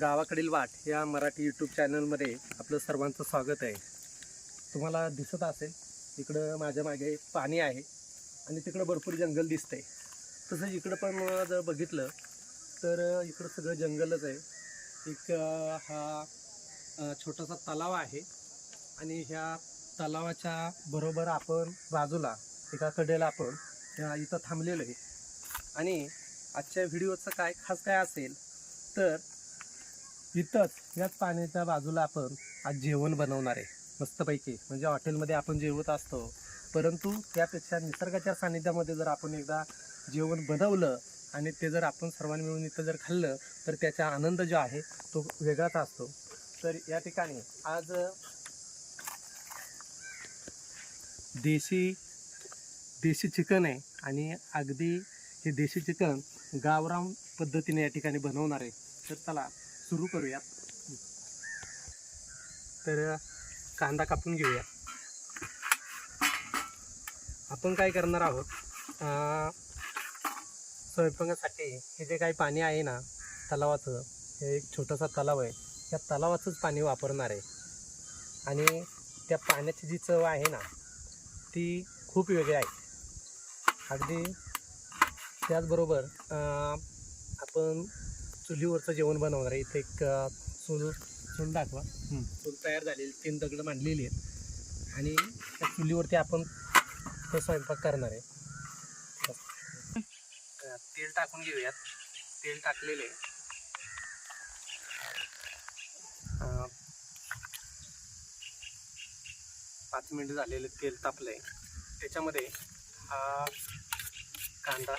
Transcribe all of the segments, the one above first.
गावाकडील वाट या मराठी यूट्यूब चॅनलमध्ये आपलं सर्वांचं स्वागत आहे. तुम्हाला दिसत असेल इकडं माझ्या मागे पाणी आहे आणि तिकडं भरपूर जंगल दिसतंय. तसंच इकडं पण जर बघितलं तर इकडं सगळं जंगलच आहे. एक हा छोटासा तलाव आहे आणि ह्या तलावाच्या बरोबर आपण बाजूला एका कडेला आपण इथं थांबलेलो आहे. आणि आजच्या व्हिडिओचं काय खास काय असेल तर इथंच याच पाण्याच्या बाजूला आपण आज जेवण बनवणार आहे. मस्तपैकी. म्हणजे हॉटेलमध्ये आपण जेवत असतो. परंतु त्यापेक्षा निसर्गाच्या सानिध्यामध्ये जर आपण एकदा जेवण बनवलं आणि ते जर आपण सर्वांनी मिळून इथं जर खाल्लं तर त्याचा आनंद जो आहे तो वेगळाच असतो. तर या ठिकाणी आज देशी देशी चिकन आहे आणि अगदी हे देशी चिकन गावराम पद्धतीने या ठिकाणी बनवणार आहे. तर चला सुरू करूयात. तर कांदा कापून घेऊया. आपण काय करणार आहोत स्वयंपाकासाठी हे जे काही पाणी आहे ना तलावाचं हे एक छोटासा तलाव आहे. त्या तलावाचंच पाणी वापरणार आहे. आणि त्या पाण्याची जी चव आहे ना ती खूप वेगळी आहे. अगदी त्याचबरोबर आपण चुलीवरचं जेवण बनवणार आहे. इथे एक अं, चूल चूल दाखवा. चूल तयार झालेली तीन दगडं मांडलेली आहेत. आणि त्या चुलीवरती आपण तो स्वयंपाक करणार आहे. अं, तेल टाकून घेऊयात. तेल टाकलेले पाच मिनिट झालेले तेल तापलंय. त्याच्यामध्ये हा कांदा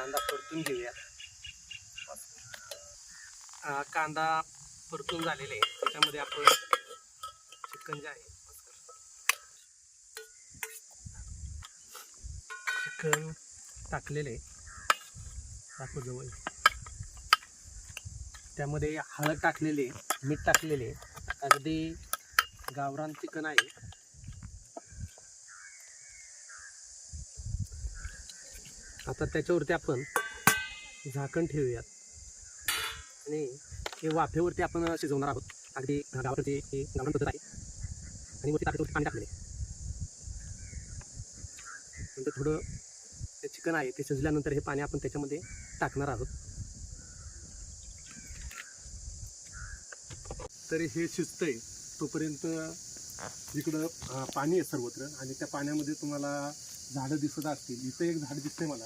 कांदा परतून घेऊया. कांदा परतून झालेला आहे. त्याच्यामध्ये आपण चिकन जे आहे चिकन टाकलेले टाकू जवळ. त्यामध्ये हळद टाकलेले मीठ टाकलेले अगदी गावरान चिकन आहे. आता त्याच्यावरती आपण झाकण ठेवूयात. आणि हे वाफेवरती आपण शिजवणार आहोत. अगदी गावाकडे हे गावण पद्धत आहे. आणि वरती ताकदवरती पाणी टाकलेले म्हणजे नंतर थोडं ते चिकन आहे ते शिजल्यानंतर हे पाणी आपण त्याच्यामध्ये टाकणार आहोत. तरी हे शिजतंय. तोपर्यंत इकडं पाणी आहे सर्वत्र. आणि त्या पाण्यामध्ये तुम्हाला झाडं दिसत असतील. इथं एक झाड दिसते मला.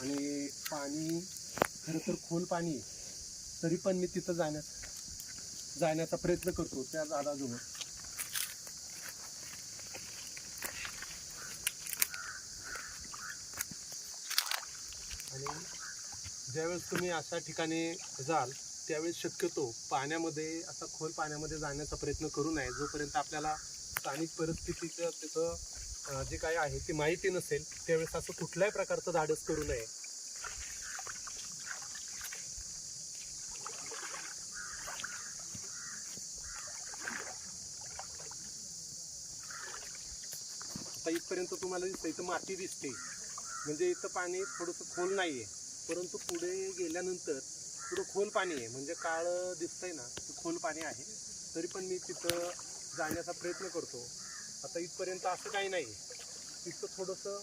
आणि पाणी खरं तर खोल पाणी आहे. तरी पण मी तिथं जाण्यास जाण्याचा प्रयत्न करतो त्या झाडाजवळ. आणि ज्यावेळेस तुम्ही अशा ठिकाणी जाल त्यावेळेस शक्यतो पाण्यामध्ये असा खोल पाण्यामध्ये जाण्याचा प्रयत्न करू नये. जोपर्यंत आपल्याला स्थानिक परिस्थितीचं तिथं जे काय आहे ती माहिती नसेल त्यावेळेस असं कुठल्याही प्रकारचं धाडस करू नये. आता इथपर्यंत तुम्हाला दिसतं इथं माती दिसते. म्हणजे इथं पाणी थोडंसं खोल नाही आहे परंतु पुढे गेल्यानंतर पुढं खोल पाणी आहे. म्हणजे काळं दिसतंय ना खोल पाणी आहे. तरी पण मी तिथं जाण्याचा प्रयत्न करतो. आता इथपर्यंत असं काही नाही. तिथं थोडंसं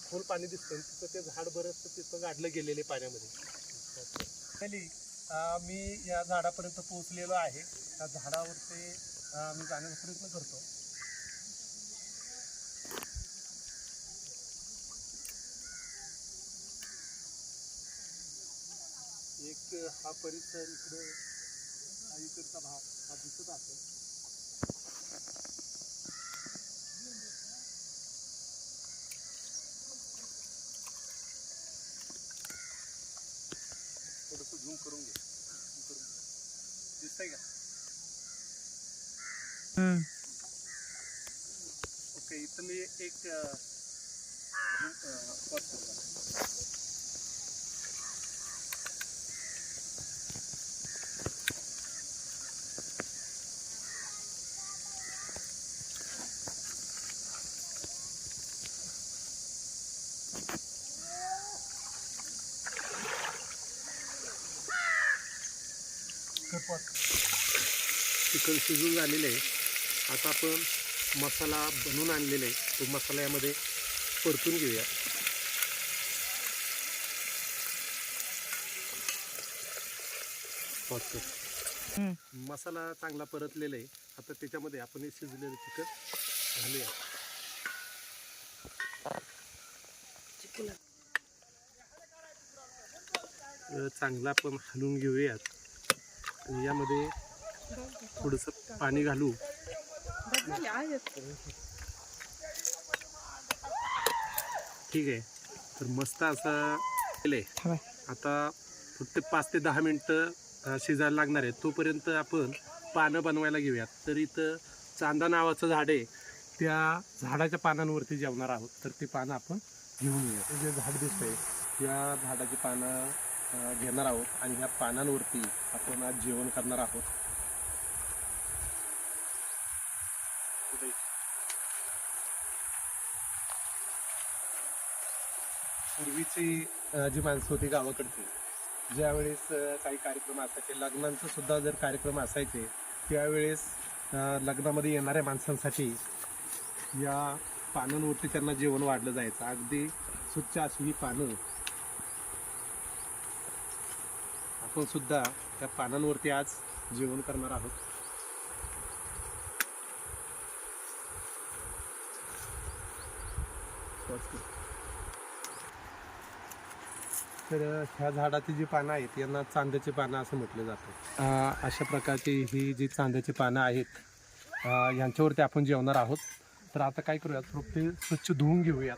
खोल पाणी दिसतंय. तिथं ते झाड बरंचसं तिथं गाडलं गेलेलं आहे पाण्यामध्ये. मी या झाडापर्यंत पोहोचलेलो आहे. त्या झाडावरती अं, मी जाण्याचा प्रयत्न करतो. एक हा परिसर इकडे इकडचा भाग हा दिसत असेल ओके इथं मी एक चिकन शिजून झालेलं आहे. आता आपण मसाला बनवून आणलेला आहे. तो मसाला यामध्ये परतून घेऊया. मसाला चांगला परतलेला आहे. आता त्याच्यामध्ये आपण हे शिजलेलं चिकन घालूया. चांगला आपण हलवून घेऊयात. यामध्ये थोडंसं पाणी घालू. ठीक आहे. तर मस्त असं केलंय. आता फक्त पाच ते दहा मिनटं शिजायला लागणार आहे तोपर्यंत आपण पानं बनवायला घेऊयात. तर इथं चांदा नावाचं झाड आहे. त्या झाडाच्या पानांवरती जेवणार आहोत. तर ते पानं आपण घेऊन येऊया जे झाड दिसतंय त्या झाडाची पानं घेणार आहोत. आणि ह्या पानांवरती आपण आज जेवण करणार आहोत. पूर्वीची जी माणसं होती गावाकडची ज्यावेळेस काही कार्यक्रम असायचे लग्नांचं सुद्धा जर कार्यक्रम असायचे त्यावेळेस लग्नामध्ये येणाऱ्या माणसांसाठी या पानांवरती त्यांना जेवण वाढलं जायचं. अगदी स्वच्छ अशी ही पानं. आपण सुद्धा त्या पानांवरती आज जेवण करणार आहोत. तर ह्या झाडाची जी पानं आहेत यांना चांद्याची पानं असं म्हटलं जातं. अशा प्रकारची ही जी चांद्याची पानं आहेत यांच्यावरती आपण जेवणार आहोत. तर आता काय करूयात फक्त ते स्वच्छ धुवून घेऊयात.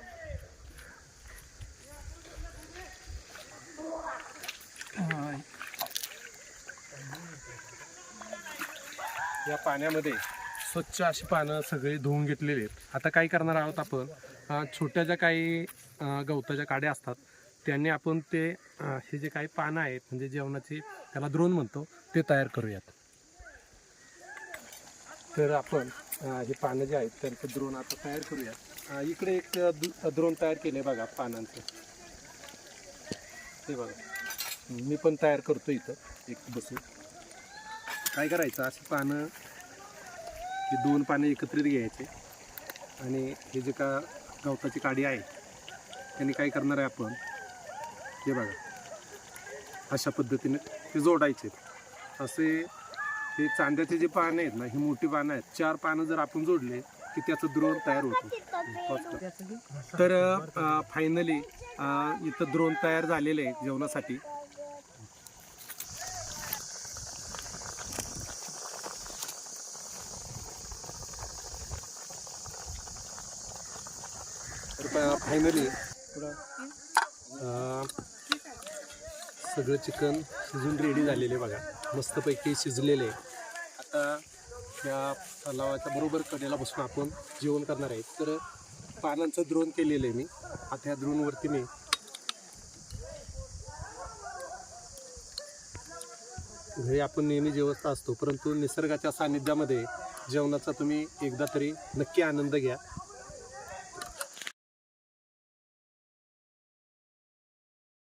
या पाण्यामध्ये स्वच्छ अशी पानं सगळी धुवून घेतलेली आहेत. आता काय करणार आहोत आपण छोट्या ज्या काही गवताच्या काड्या असतात त्यांनी आपण ते हे जे काही पानं आहेत म्हणजे जेवणाची त्याला द्रोण म्हणतो ते तयार करूयात. तर आपण हे पानं जे आहेत त्यांचं द्रोण आता तयार करूयात. इकडे एक दु- द्रोण तयार केले बघा पानांचं. ते बघा. मी पण तयार करतो इथं एक बसून. काय करायचं अशी पानं ही दोन पानं एकत्रित घ्यायचे. आणि हे जे का गवताची काडी आहे त्यांनी काय करणार आहे आपण हे बघा. अशा पद्धतीने ते जोडायचे असे हे चांद्याचे जे पानं आहेत ना ही मोठी पानं आहेत. चार पानं जर आपण जोडले की त्याचं द्रोण तयार होतं. तर फायनली इथं द्रोण तयार झालेले आहे जेवणासाठी. फायनली सगळं चिकन शिजून रेडी झालेले बघा. मस्तपैकी शिजलेले आहे. आता या तलावाच्या बरोबर कडेला बसून आपण जेवण करणार आहे. तर पानांचं द्रोण केलेलं आहे मी. आता ह्या द्रोणवरती मी घरी आपण नेहमी जेवत असतो परंतु निसर्गाच्या सानिध्यामध्ये जेवणाचा तुम्ही एकदा तरी नक्की आनंद घ्या.